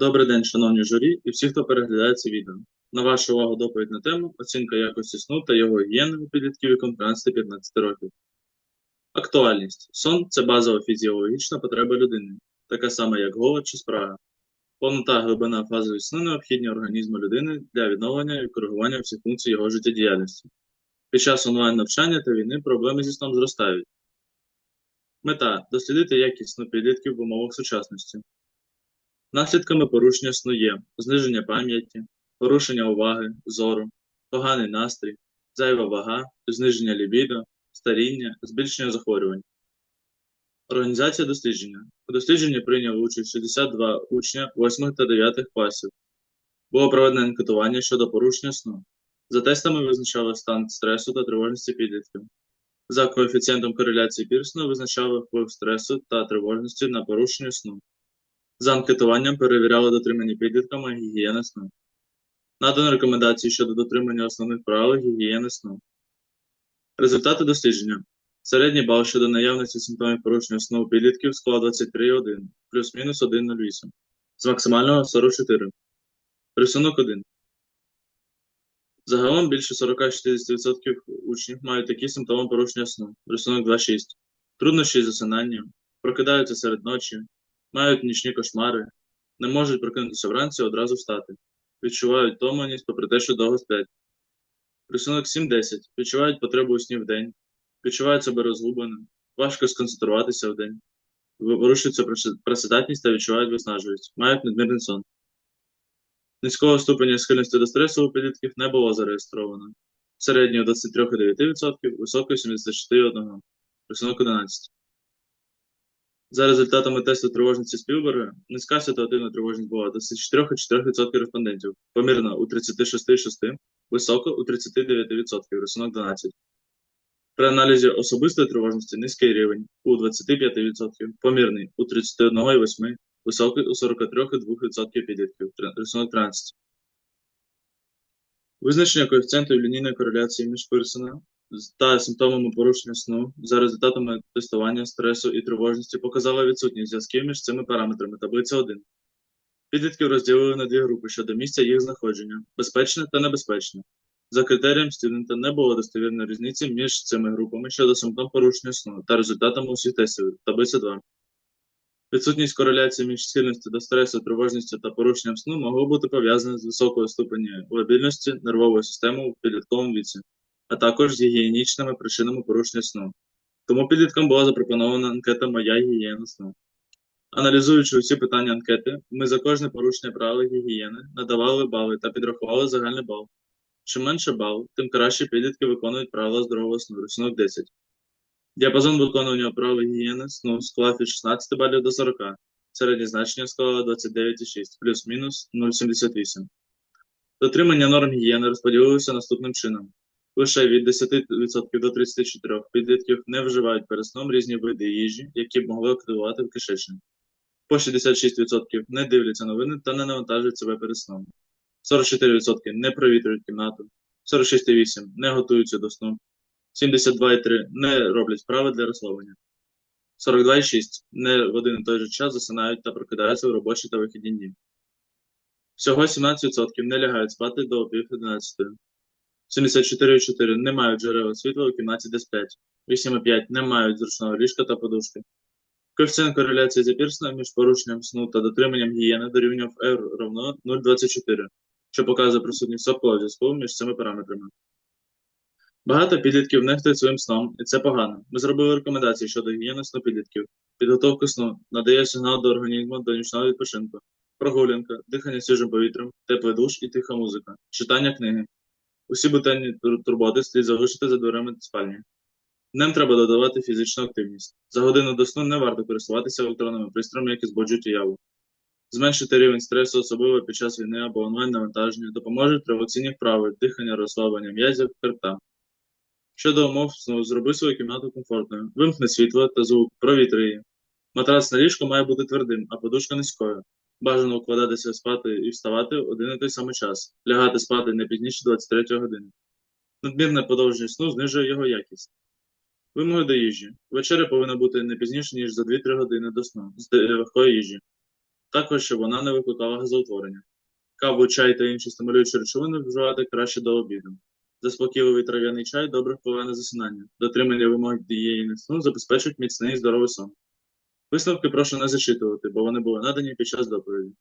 Добрий день, шановні журі і всі, хто переглядає це відео. На вашу увагу доповідь на тему оцінка якості сну та його гігієни у підлітків віком 13-15 років. Актуальність. Сон це базова фізіологічна потреба людини, така сама, як голод чи спрага. Повнота глибина фазові сну необхідні організму людини для відновлення і коригування всіх функцій його життєдіяльності. Під час онлайн-навчання та війни проблеми зі сном зростають. Мета дослідити якість сну підлітків в умовах сучасності. Наслідками порушення сну є зниження пам'яті, порушення уваги, зору, поганий настрій, зайва вага, зниження лібідо, старіння, збільшення захворювань. Організація дослідження. У дослідженні прийняли участь 62 учня 8 та 9 класів. Було проведено анкетування щодо порушення сну. За тестами визначали стан стресу та тривожності підлітків. За коефіцієнтом кореляції Пірсона визначали вплив стресу та тривожності на порушення сну. За анкетуванням перевіряли дотримання підлітками гігієни сну. Надано рекомендації щодо дотримання основних правил гігієни сну. Результати дослідження. Середній бал щодо наявності симптомів порушення сну у підлітків склав 23,1, плюс-мінус 1,08, з максимального 44. Рисунок 1. Загалом більше 40-60% учнів мають такі симптоми порушення сну. Рисунок 2,6. Труднощі з засинанням, прокидаються серед ночі, мають нічні кошмари, не можуть прокинутися вранці одразу встати, відчувають томленість попри те, що довго сплять. Рисунок 7-10. Відчувають потребу у сні вдень, відчувають себе розгубленим, важко сконцентруватися вдень, вирушується працездатність та відчувають виснажливість, мають надмірний сон. Низького ступеня схильності до стресу у підлітків не було зареєстровано. Середньо 23,9%, високої 74,1%. Рисунок 11. За результатами тесту тривожності Спілберга, низька ситуативна тривожність була 24,4% респондентів, помірна у 36,6%, висока у 39%, рисунок 12. При аналізі особистої тривожності низький рівень у 25%, помірний у 31,8%, високий у 43,2% підлітків, рисунок 13. Визначення коефіцієнту лінійної кореляції між Пирсона та симптомами порушення сну за результатами тестування стресу і тривожності показала відсутність зв'язків між цими параметрами таблиця 1. Підлітків розділили на дві групи щодо місця їх знаходження безпечне та небезпечне. За критерієм студента не було достовірної різниці між цими групами щодо симптом порушення сну та результатами усіх тестів таблиця 2. Відсутність кореляції між схильністю до стресу, тривожністю та порушенням сну могло бути пов'язане з високою ступеню лабільності нервової системи в підлітковому віці а також з гігієнічними причинами порушення сну. Тому підліткам була запропонована анкета Моя гігієна сну. Аналізуючи усі питання анкети, ми за кожне порушення правил гігієни надавали бали та підрахували загальний бал. Чим менше бал, тим краще підлітки виконують правила здорового сну, рисунок 10. Діапазон виконування правил гігієни сну склав від 16 балів до 40, середнє значення склало 29,6, плюс-мінус 0,78. Дотримання норм гігієни розподілилося наступним чином. Лише від 10% до 34% підлітків не вживають перед сном різні види їжі, які б могли активувати в кишечник. По 66% не дивляться новини та не навантажують себе перед сном. 44% не провітрюють кімнату, 46,8% не готуються до сну, 72,3% не роблять вправи для розслаблення, 42,6% не в один і той же час засинають та прокидаються в робочі та вихідні дні. Всього 17% не лягають спати до пів 11. 74,4 не мають джерела світла у кімнаті де сплять. 8,5 не мають зручного ліжка та подушки. Коефіцієнт кореляції за Пірсоном між порушенням сну та дотриманням гігієни дорівнював R равно 0,24, що показує присутність слабкого зв'язку між цими параметрами. Багато підлітків нехтують своїм сном, і це погано. Ми зробили рекомендації щодо гігієни сну підлітків, підготовка сну, надає сигнал до організму до нічного відпочинку, прогулянка, дихання свіжим повітрям, теплий душ і тиха музика, читання книги. Усі буденні турботи слід залишити за дверима спальні. Днем треба додавати фізичну активність. За годину до сну не варто користуватися електронними пристроями, які збуджують уяву. Зменшити рівень стресу, особливо під час війни або онлайн-навантаження, допоможуть революційні вправи, дихання, розслаблення м'язів, хребта. Щодо умов сну, зроби свою кімнату комфортною, вимкни світло та звук, провітри її. Матрац на ліжко має бути твердим, а подушка низькою. Бажано укладатися спати і вставати один і той самий час, лягати спати не пізніше 23 години. Надмірне подовження сну знижує його якість. Вимоги до їжі. Вечеря повинна бути не пізніше, ніж за 2-3 години до сну з легкої їжі, також щоб вона не викликала газоутворення. Каву, чай та інші стимулюючі речовини вживати краще до обіду. Заспокійливий трав'яний чай добре впливає на засинання. Дотримання вимог дієї сну забезпечить міцний і здоровий сон. Висновки прошу не зачитувати, бо вони були надані під час доповіді.